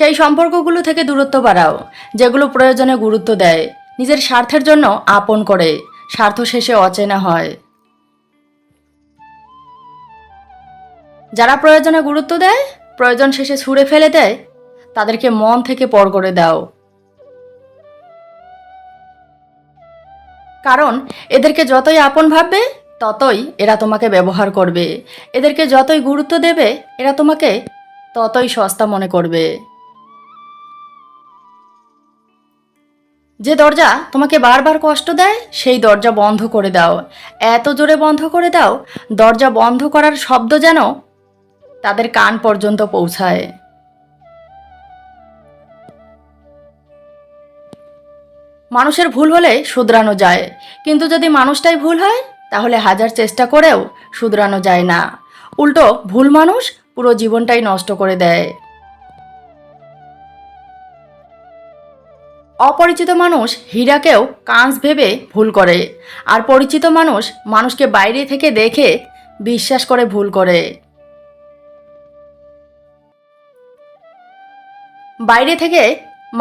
সেই সম্পর্কগুলো থেকে দূরত্ব বাড়াও, যেগুলো প্রয়োজনে গুরুত্ব দেয়। নিজের স্বার্থের জন্য আপন করে, স্বার্থ শেষে অচেনা হয়। যারা প্রয়োজনে গুরুত্ব দেয়, প্রয়োজন শেষে ছুঁড়ে ফেলে দেয়, তাদেরকে মন থেকে পর করে দাও। কারণ, এদেরকে যতই আপন ভাববে, ততই এরা তোমাকে ব্যবহার করবে। এদেরকে যতই গুরুত্ব দেবে, এরা তোমাকে ততই সস্তা মনে করবে। যে দরজা তোমাকে বারবার কষ্ট দেয়, সেই দরজা বন্ধ করে দাও। এত জোরে বন্ধ করে দাও, দরজা বন্ধ করার শব্দ যেন তাদের কান পর্যন্ত পৌঁছায়। মানুষের ভুল হলে শুধরানো যায়। কিন্তু যদি মানুষটাই ভুল হয়, তাহলে হাজার চেষ্টা করেও শুধরানো যায় না। উল্টো, ভুল মানুষ পুরো জীবনটাই নষ্ট করে দেয়। অপরিচিত মানুষ হীরাকেও কাঁচ ভেবে ভুল করে, আর পরিচিত মানুষ মানুষকে বাইরে থেকে দেখে বিশ্বাস করে ভুল করে। বাইরে থেকে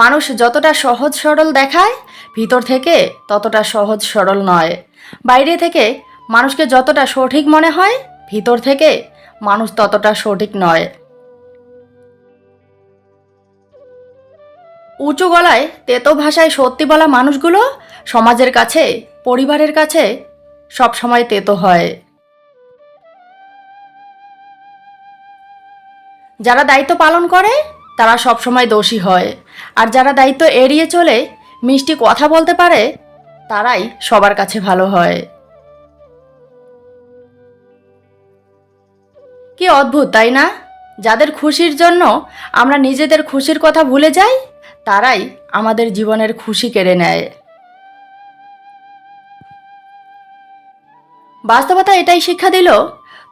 মানুষ যতটা সহজ সরল দেখায়, ভিতর থেকে ততটা সহজ সরল নয়। বাইরে থেকে মানুষকে যতটা সঠিক মনে হয়, ভিতর থেকে মানুষ ততটা সঠিক নয়। উঁচু গলায় তেতো ভাষায় সত্যি বলা মানুষগুলো সমাজের কাছে, পরিবারের কাছে সবসময় তেতো হয়। যারা দায়িত্ব পালন করে, তারা সবসময় দোষী হয়। আর যারা দায়িত্ব এড়িয়ে চলে, মিষ্টি কথা বলতে পারে, তারাই সবার কাছে ভালো হয়। কি অদ্ভুত, তাই না? যাদের খুশির জন্য আমরা নিজেদের খুশির কথা ভুলে যাই তারাই আমাদের জীবনের খুশি কেড়ে নেয়। বাস্তবতা এটাই শিক্ষা দিল,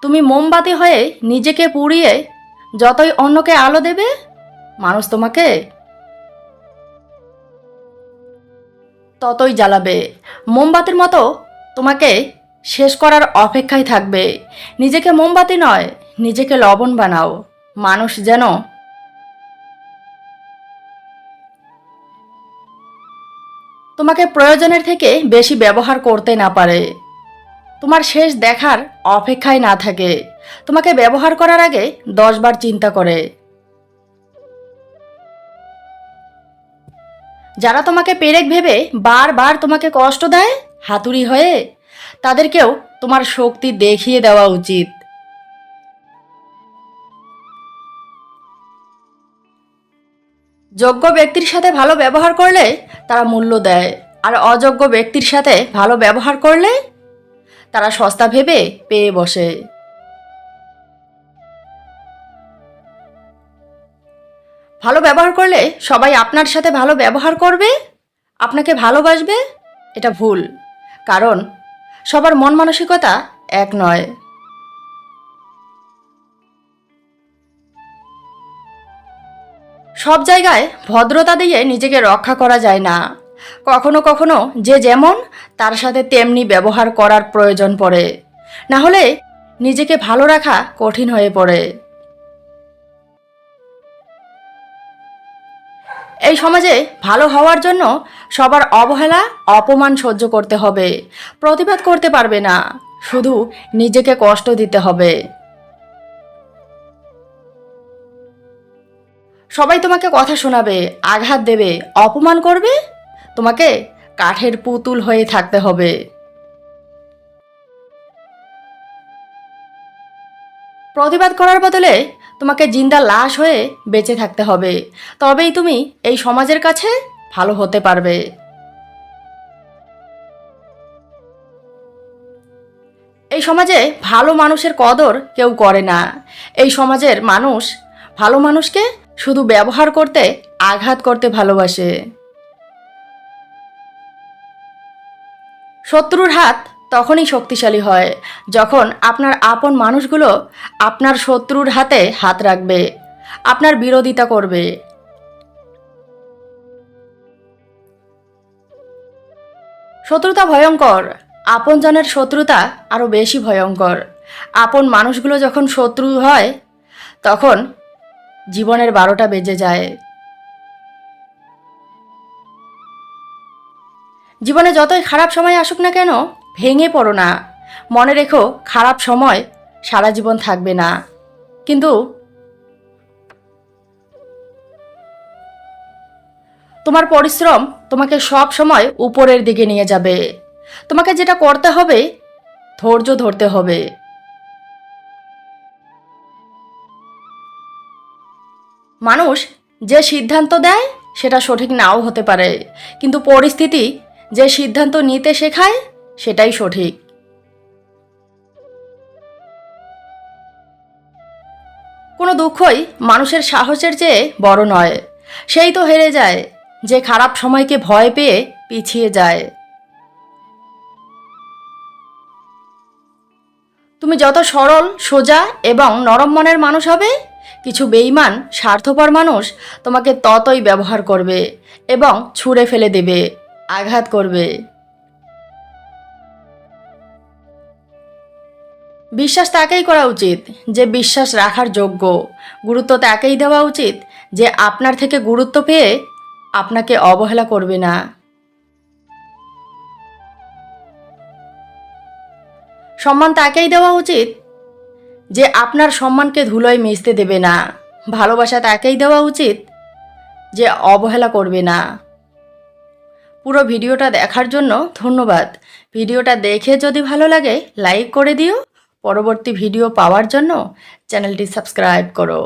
তুমি মোমবাতি হয়ে নিজেকে পুড়িয়ে যতই অন্যকে আলো দেবে, মানুষ তোমাকে ততই জ্বালাবে। মোমবাতির মতো তোমাকে শেষ করার অপেক্ষায় থাকবে। নিজেকে মোমবাতি নয়, নিজেকে লবণ বানাও। মানুষ যেন তোমাকে প্রয়োজনের থেকে বেশি ব্যবহার করতে না পারে। তোমার শেষ দেখার অপেক্ষায় না থাকে। তোমাকে ব্যবহার করার আগে দশবার চিন্তা করে। যারা তোমাকে পেরেক ভেবে বারবার তোমাকে কষ্ট দেয়, হাতুড়ি হয়ে, তাদেরকেও তোমার শক্তি দেখিয়ে দেওয়া উচিত। যোগ্য ব্যক্তির সাথে ভালো ব্যবহার করলে তারা মূল্য দেয়, আর অযোগ্য ব্যক্তির সাথে ভালো ব্যবহার করলে তারা সস্তা ভেবে পেয়ে বসে। ভালো ব্যবহার করলে সবাই আপনার সাথে ভালো ব্যবহার করবে, আপনাকে ভালোবাসবে, এটা ভুল, কারণ সবার মন মানসিকতা এক নয়। সব জায়গায় ভদ্রতা দিয়ে নিজেকে রক্ষা করা যায় না। কখনো কখনো যে যেমন, তার সাথে তেমনি ব্যবহার করার প্রয়োজন পড়ে। না হলে নিজেকে ভালো রাখা কঠিন হয়ে পড়ে। এই সমাজে ভালো হওয়ার জন্য সবার অবহেলা, অপমান সহ্য করতে হবে। প্রতিবাদ করতে পারবে না। শুধু নিজেকে কষ্ট দিতে হবে। সবাই তোমাকে কথা শোনাবে, আঘাত দেবে, অপমান করবে? তোমাকে কাঠের পুতুল হয়ে থাকতে হবে। প্রতিবাদ করার বদলে তোমাকে জিন্দা লাশ হয়ে বেঁচে থাকতে হবে। তবেই তুমি এই সমাজের কাছে ভালো হতে পারবে। এই সমাজে ভালো মানুষের কদর কেউ করে না। এই সমাজের মানুষ ভালো মানুষকে শুধু ব্যবহার করতে, আঘাত করতে ভালোবাসে। শত্রুর হাত তখনই শক্তিশালী হয়, যখন আপনার আপন মানুষগুলো আপনার শত্রুর হাতে হাত রাখবে, আপনার বিরোধিতা করবে। শত্রুতা ভয়ঙ্কর, আপনজনের শত্রুতা আরও বেশি ভয়ঙ্কর। আপন মানুষগুলো যখন শত্রু হয়, তখন জীবনের বারোটা বেজে যায়। জীবনে যতই খারাপ সময় আসুক না কেন, ভেঙে পড়ো না। মনে রেখো, খারাপ সময় সারা জীবন থাকবে না। কিন্তু তোমার পরিশ্রম তোমাকে সব সময় উপরের দিকে নিয়ে যাবে। তোমাকে যেটা করতে হবে, ধৈর্য ধরতে হবে। মানুষ যে সিদ্ধান্ত দেয়, সেটা সঠিক নাও হতে পারে। কিন্তু পরিস্থিতি যে সিদ্ধান্ত নিতে শেখায়, সেটাই সঠিক। কোনো দুঃখই মানুষের সাহসের চেয়ে বড় নয়। সেই তো হেরে যায়, যে খারাপ সময়কে ভয় পেয়ে পিছিয়ে যায়। তুমি যত সরল, সোজা এবং নরম মনের মানুষ হবে কিছু বেইমান স্বার্থপর মানুষ তোমাকে ততই ব্যবহার করবে এবং ছুঁড়ে ফেলে দেবে, আঘাত করবে। বিশ্বাস তাকেই করা উচিত যে বিশ্বাস রাখার যোগ্য। গুরুত্ব তাকেই দেওয়া উচিত যে আপনার থেকে গুরুত্ব পেয়ে আপনাকে অবহেলা করবে না। সম্মান তাকেই দেওয়া উচিত যে আপনার সম্মানকে ধুলোয় মিশতে দেবে না। ভালোবাসা তাকেই দেওয়া উচিত, যে অবহেলা করবে না। পুরো ভিডিওটা দেখার জন্য ধন্যবাদ। ভিডিওটা দেখে যদি ভালো লাগে, লাইক করে দিও। পরবর্তী ভিডিও পাওয়ার জন্য চ্যানেলটি সাবস্ক্রাইব করো।